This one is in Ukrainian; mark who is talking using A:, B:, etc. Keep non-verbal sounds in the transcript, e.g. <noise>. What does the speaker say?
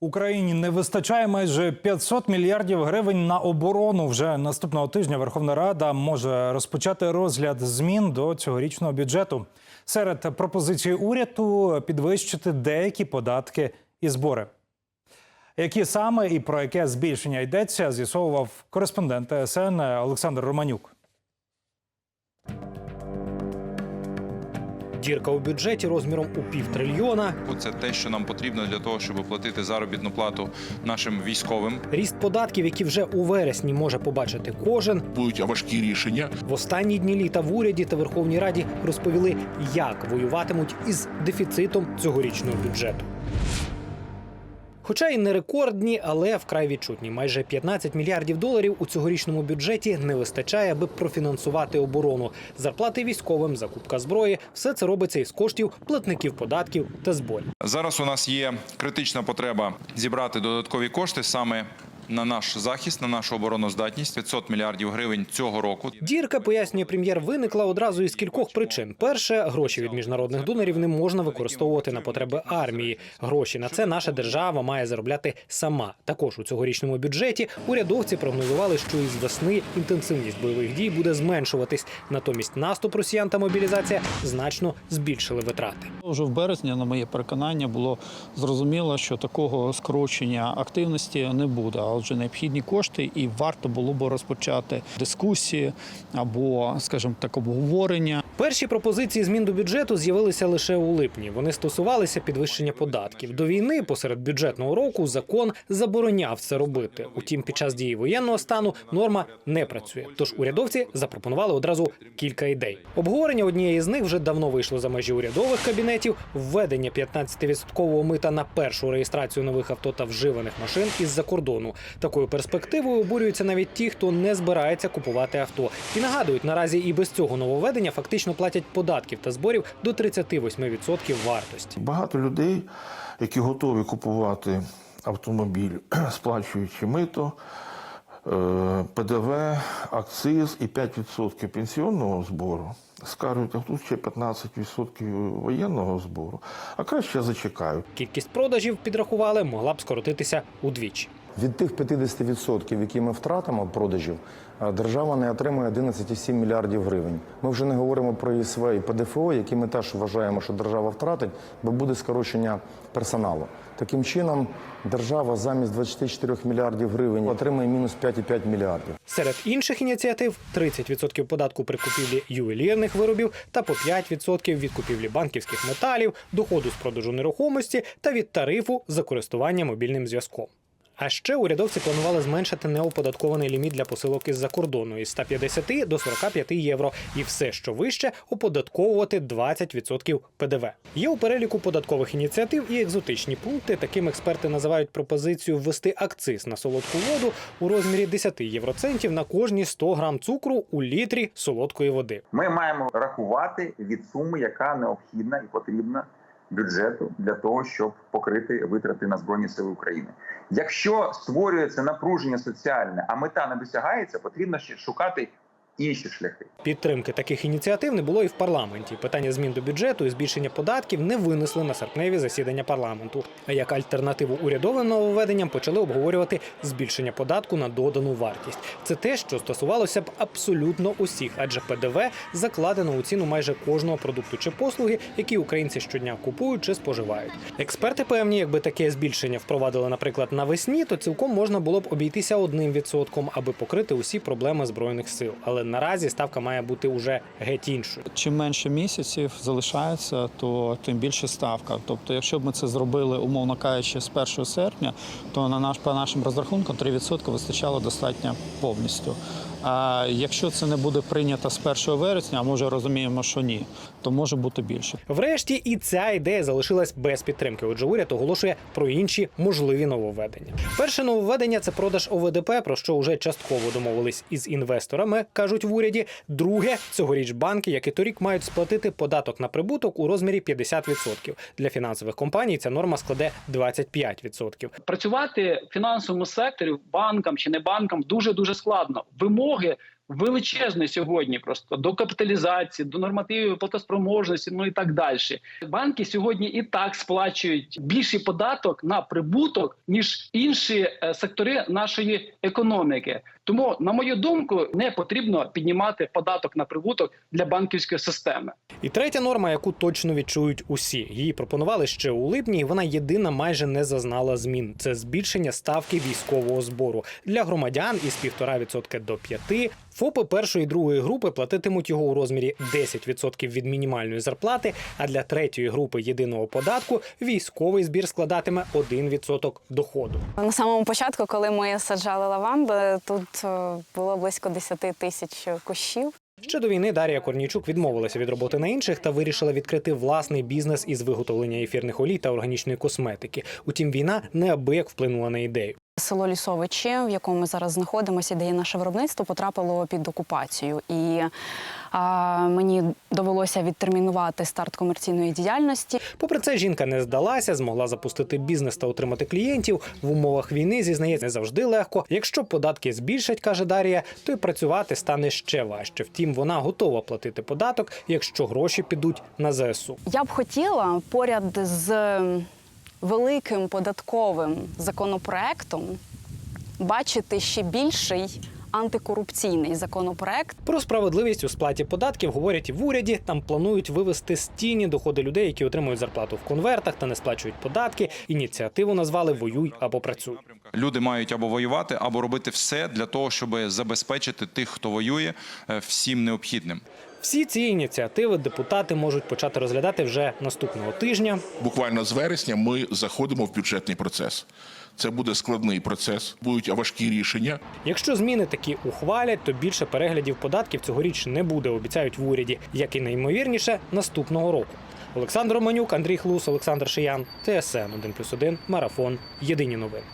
A: Україні не вистачає майже 500 мільярдів гривень на оборону. Вже наступного тижня Верховна Рада може розпочати розгляд змін до цьогорічного бюджету. Серед пропозицій уряду підвищити деякі податки і збори. Які саме і про яке збільшення йдеться, з'ясовував кореспондент ТСН Олександр Романюк.
B: Дірка у бюджеті розміром у півтрильйона,
C: Це те, що нам потрібно для того, щоб оплатити заробітну плату нашим військовим.
B: ріст податків, які вже у вересні може побачити кожен.
D: будуть важкі рішення.
B: В останні дні літа в уряді та Верховній Раді розповіли, як воюватимуть із дефіцитом цьогорічного бюджету. Хоча й не рекордні, але вкрай відчутні. Майже 15 мільярдів доларів у цьогорічному бюджеті не вистачає, аби профінансувати оборону. Зарплати військовим, закупка зброї все це робиться із коштів платників податків та зборів.
C: Зараз у нас є критична потреба зібрати додаткові кошти саме на наш захист, на нашу обороноздатність 500 мільярдів гривень цього року.
B: Дірка, пояснює прем'єр, виникла одразу із кількох причин. Перше, гроші від міжнародних донорів не можна використовувати на потреби армії. Гроші на це наша держава має заробляти сама. Також у цьогорічному бюджеті урядовці прогнозували, що із весни інтенсивність бойових дій буде зменшуватись. Натомість наступ росіян та мобілізація значно збільшили витрати.
E: Вже в березні, на моє переконання, було зрозуміло, що такого скорочення активності не буде. А отже, необхідні кошти, і варто було б розпочати дискусії або, скажімо так, обговорення.
B: Перші пропозиції змін до бюджету з'явилися лише у липні. Вони стосувалися підвищення податків. До війни, посеред бюджетного року, закон забороняв це робити. Утім, під час дії воєнного стану норма не працює. Тож урядовці запропонували одразу кілька ідей. Обговорення однієї з них вже давно вийшло за межі урядових кабінетів. Введення 15-відсоткового мита на першу реєстрацію нових авто та вживаних машин із-за кордону. Такою перспективою обурюються навіть ті, хто не збирається купувати авто. І нагадують, наразі і без цього нововведення фактично платять податків та зборів до 38% вартості.
D: Багато людей, які готові купувати автомобіль, <clears throat> сплачуючи мито, е, ПДВ, акциз і 5% пенсіонного збору, скажуть, а тут ще 15% воєнного збору, а краще зачекаю.
B: Кількість продажів підрахували, могла б скоротитися удвічі.
F: Від тих 50%, які ми втратимо продажів, е, держава не отримує 11,7 мільярдів гривень. Ми вже не говоримо про ІСВ і ПДФО, які ми теж вважаємо, що держава втратить, бо буде скорочення персоналу. Таким чином, держава замість 24 мільярдів гривень отримає мінус 5,5 мільярдів.
B: Серед інших ініціатив 30% податку при купівлі ювелірних виробів та по 5% від купівлі банківських металів, доходу з продажу нерухомості та від тарифу за користування мобільним зв'язком. А ще урядовці планували зменшити неоподаткований ліміт для посилок із-за кордону із 150 до 45 євро, і все, що вище, оподатковувати 20% ПДВ. Є у переліку податкових ініціатив і екзотичні пункти. Таким експерти називають пропозицію ввести акциз на солодку воду у розмірі 10 євроцентів на кожні 100 грам цукру у літрі солодкої води.
G: Ми маємо рахувати від суми, яка необхідна і потрібна бюджету для того, щоб покрити витрати на збройні сили України. Якщо створюється напруження соціальне, а мета не досягається, потрібно ще шукати інші шляхи.
B: Підтримки таких ініціатив не було і в парламенті. Питання змін до бюджету і збільшення податків не винесли на серпневі засідання парламенту. А як альтернативу урядовим нововведенням почали обговорювати збільшення податку на додану вартість. Це те, що стосувалося б абсолютно усіх, адже ПДВ закладено у ціну майже кожного продукту чи послуги, які українці щодня купують чи споживають. Експерти певні, якби таке збільшення впровадили, наприклад, навесні, то цілком можна було б обійтися одним відсотком, аби покрити усі проблеми збройних сил. Але наразі ставка має бути уже геть іншою.
E: Чим менше місяців залишається, то тим більше ставка. Тобто, якщо б ми це зробили, умовно кажучи, з 1 серпня, то на наш по нашим розрахункам 3% вистачало достатньо повністю. А якщо це не буде прийнято з 1 вересня, а може розуміємо, що ні, то може бути більше.
B: Врешті і ця ідея залишилась без підтримки. Отже, уряд оголошує про інші можливі нововведення. Перше нововведення це продаж ОВДП, про що вже частково домовились із інвесторами, кажуть в уряді. Друге, цьогоріч банки, як і торік, мають сплатити податок на прибуток у розмірі 50%. Для фінансових компаній ця норма складе 25%.
H: працювати в фінансовому секторі банкам чи не банкам дуже дуже складно. hambúrguer величезний сьогодні, просто до капіталізації, до нормативів платоспроможності, ну і так далі. Банки сьогодні і так сплачують більший податок на прибуток ніж інші е, сектори нашої економіки. Тому, на мою думку, не потрібно піднімати податок на прибуток для банківської системи.
B: І третя норма, яку точно відчують усі. Її пропонували ще у липні. Вона єдина майже не зазнала змін. Це збільшення ставки військового збору для громадян із 1,5% до 5%. ФОПи першої і другої групи платитимуть його у розмірі 10% від мінімальної зарплати. А для третьої групи єдиного податку військовий збір складатиме 1% доходу.
I: На самому початку, коли ми саджали лаванди, тут е, було близько 10 тисяч кущів.
B: Ще до війни Дар'я Корнійчук відмовилася від роботи на інших та вирішила відкрити власний бізнес із виготовлення ефірних олій та органічної косметики. Утім, війна неабияк вплинула на ідею.
I: Село Лісовичі, в якому ми зараз знаходимося, де є наше виробництво, потрапило під окупацію. І а, мені довелося відтермінувати старт комерційної діяльності.
B: Попри це, жінка не здалася, змогла запустити бізнес та отримати клієнтів. В умовах війни зізнається не завжди легко. Якщо податки збільшать, каже Дар'я, то й працювати стане ще важче. Втім, вона готова платити податок, якщо гроші підуть на ЗСУ.
I: Я б хотіла поряд з великим податковим законопроектом бачити ще більший антикорупційний законопроект.
B: Про справедливість у сплаті податків говорять і в уряді. Там планують вивести з тіні доходи людей, які отримують зарплату в конвертах та не сплачують податки. Ініціативу назвали Воюй або працюй.
C: Люди мають або воювати, або робити все для того, щоб забезпечити тих, хто воює, е, всім необхідним.
B: Всі ці ініціативи депутати можуть почати розглядати вже наступного тижня.
J: Буквально з вересня ми заходимо в бюджетний процес. Це буде складний процес, будуть важкі рішення.
B: Якщо зміни такі ухвалять, то більше переглядів податків цьогоріч не буде, обіцяють в уряді, як і найімовірніше наступного року. Олександр Романюк, Андрій Хлус, Олександр Шиян, ТСН 1+,1, Марафон. Єдині новини.